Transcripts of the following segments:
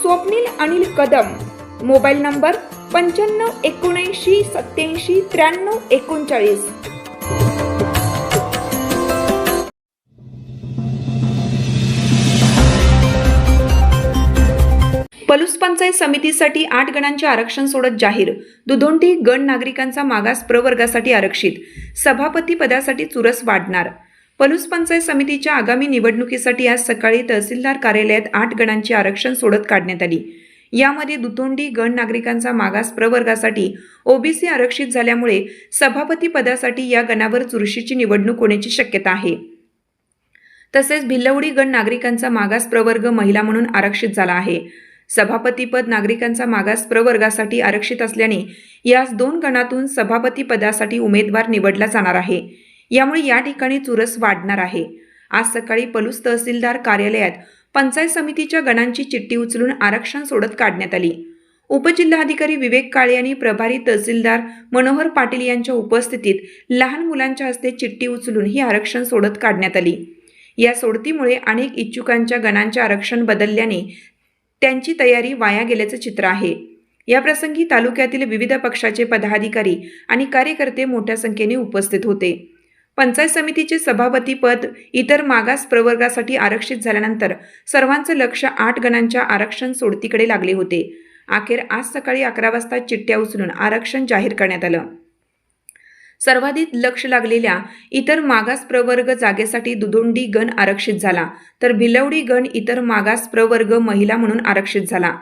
Swapnil Anil Kadam. Mobile number पंच्याण्णव एकोणऐंशी सत्याऐंशी त्र्याण्णव एकोणचाळीस. पलूस पंचायत समितीसाठी आठ गणांचे आरक्षण सोडत जाहीर. दुधोंडी गण नागरिकांचा मागास प्रवर्गासाठी आरक्षित. सभापती पदासाठी चुरस वाढणार. पलूस पंचायत समितीच्या आगामी निवडणुकीसाठी आज सकाळी तहसीलदार कार्यालयात आठ गणांची आरक्षण सोडत काढण्यात आली. यामध्ये दुतोंडी गण नागरिकांचा मागास प्रवर्गासाठी ओबीसी आरक्षित झाल्यामुळे सभापती पदासाठी या गणावर चुरशीची निवडणूक होण्याची शक्यता आहे. तसेच भिल्लवडी गण नागरिकांचा मागास प्रवर्ग महिला म्हणून आरक्षित झाला आहे. सभापतीपद नागरिकांचा मागास प्रवर्गासाठी आरक्षित असल्याने यास दोन गणातून सभापती पदासाठी उमेदवार निवडला जाणार आहे. यामुळे या ठिकाणी चुरस वाढणार आहे. आज सकाळी पलूस तहसीलदार कार्यालयात पंचायत समितीच्या गणांची चिठ्ठी उचलून आरक्षण सोडत काढण्यात आली. उपजिल्हाधिकारी विवेक काळे यांनी प्रभारी तहसीलदार मनोहर पाटील यांच्या उपस्थितीत लहान मुलांच्या हस्ते चिठ्ठी उचलून ही आरक्षण सोडत काढण्यात आली. या सोडतीमुळे अनेक इच्छुकांच्या गणांचे आरक्षण बदलल्याने त्यांची तयारी वाया गेल्याचं चित्र आहे. याप्रसंगी तालुक्यातील विविध पक्षाचे पदाधिकारी आणि कार्यकर्ते मोठ्या संख्येने उपस्थित होते. पंचायत समितीचे सभापती पद इतर मागास प्रवर्गासाठी आरक्षित झाल्यानंतर सर्वांचं लक्ष आठ गणांच्या आरक्षण सोडतीकडे लागले होते. अखेर आज सकाळी अकरा वाजता चिठ्ठ्या उचलून आरक्षण जाहीर करण्यात आलं. सर्वाधिक लक्ष लागलेल्या इतर मागास प्रवर्ग जागेसाठी दुधोंडी गण आरक्षित झाला तर भिलवडी गण इतर मागास प्रवर्ग महिला म्हणून आरक्षित झाला.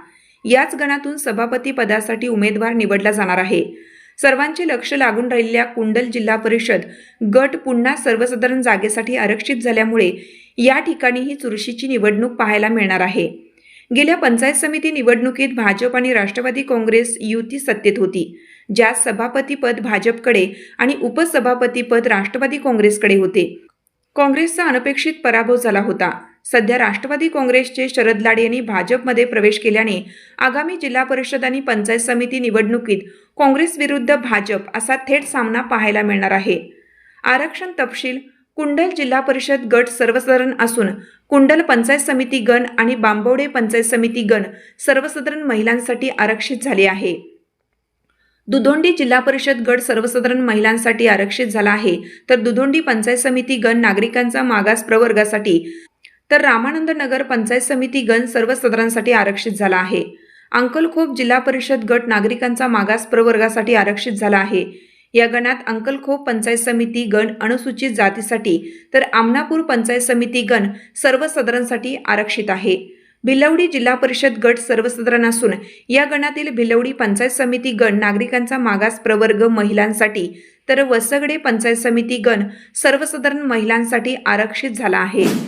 याच गणातून सभापती पदासाठी उमेदवार निवडला जाणार आहे. सर्वांचे लक्ष लागून राहिलेल्या कुंडल जिल्हा परिषद गट पुन्हा सर्वसाधारण जागेसाठी आरक्षित झाल्यामुळे या ठिकाणीही चुरशीची निवडणूक पाहायला मिळणार आहे. गेल्या पंचायत समिती निवडणुकीत भाजप आणि राष्ट्रवादी काँग्रेस युती सत्तेत होती ज्यात सभापतीपद भाजपकडे आणि उपसभापतीपद राष्ट्रवादी काँग्रेसकडे होते. काँग्रेसचा अनपेक्षित पराभव झाला होता. सध्या राष्ट्रवादी काँग्रेसचे शरद लाड यांनी भाजपमध्ये प्रवेश केल्याने आगामी जिल्हा परिषद आणि पंचायत समिती निवडणुकीत काँग्रेस विरुद्ध भाजप असा थेट सामना पाहायला मिळणार आहे. आरक्षण तपशील कुंडल जिल्हा परिषद गट सर्वसाधारण असून कुंडल पंचायत समिती गण आणि बांबवडे पंचायत समिती गण सर्वसाधारण महिलांसाठी आरक्षित झाले आहे. दुधोंडी जिल्हा परिषद गट सर्वसाधारण महिलांसाठी आरक्षित झाला आहे. तर दुधोंडी पंचायत समिती गण नागरिकांचा मागास प्रवर्गासाठी तर रामानंद नगर पंचायत समिती गण सर्वसाधारणसाठी आरक्षित झाला आहे. अंकलखोप जिल्हा परिषद गट नागरिकांचा मागास प्रवर्गासाठी आरक्षित झाला आहे. या गणात अंकलखोप पंचायत समिती गण अनुसूचित जातीसाठी तर आमनापूर पंचायत समिती गण सर्वसाधारणसाठी आरक्षित आहे. भिलवडी जिल्हा परिषद गट सर्वसाधारण असून या गणातील भिलवडी पंचायत समिती गण नागरिकांचा मागास प्रवर्ग महिलांसाठी तर वसगडे पंचायत समिती गण सर्वसाधारण महिलांसाठी आरक्षित झाला आहे.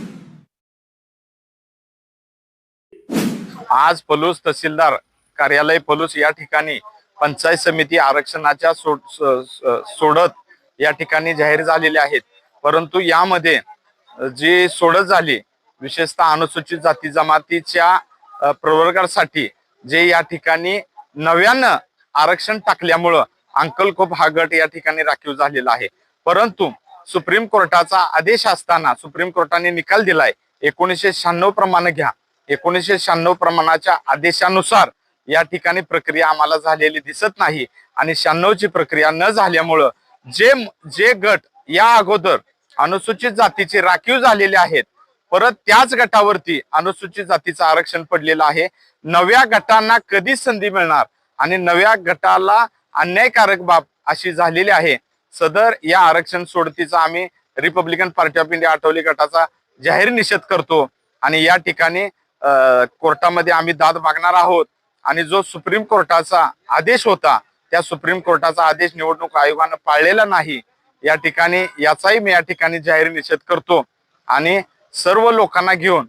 आज पलूस तहसीलदार कार्यालय पलूस या ठिकाणी पंचायत समिती आरक्षणाच्या सोडत या ठिकाणी जाहीर झालेले आहेत. परंतु यामध्ये जी सोडत झाली विशेषतः अनुसूचित जाती जमातीच्या प्रवर्गासाठी जे या ठिकाणी नव्यानं आरक्षण टाकल्यामुळं अंकलखोप हा गट या ठिकाणी राखीव झालेला आहे. परंतु सुप्रीम कोर्टाचा आदेश असताना सुप्रीम कोर्टाने निकाल दिलाय एकोणीसशे शहाण्णव प्रमाणे घ्या. एकोणीसशे शहाण्णव प्रमाणाच्या आदेशानुसार या ठिकाणी प्रक्रिया आम्हाला झालेली दिसत नाही. आणि शहाण्णव ची प्रक्रिया न झाल्यामुळं जे जे गट या अगोदर अनुसूचित जातीचे राखीव झालेले आहेत परत त्याच गटावरती अनुसूचित जातीचं आरक्षण पडलेलं आहे. नव्या गटांना कधी संधी मिळणार आणि नव्या गटाला अन्यायकारक बाब अशी झालेली आहे. सदर या आरक्षण सोडतीचा आम्ही रिपब्लिकन पार्टी ऑफ इंडिया आठवली गटाचा जाहीर निषेध करतो. आणि या ठिकाणी कोर्टामध्ये आम्ही दाद मागणार आहोत. आणि जो सुप्रीम कोर्टाचा आदेश होता त्या सुप्रीम कोर्टाचा आदेश निवडणूक आयोगानं पाळलेला नाही. या ठिकाणी याचाही मी या ठिकाणी जाहीर निषेध करतो. आणि सर्व लोकांना घेऊन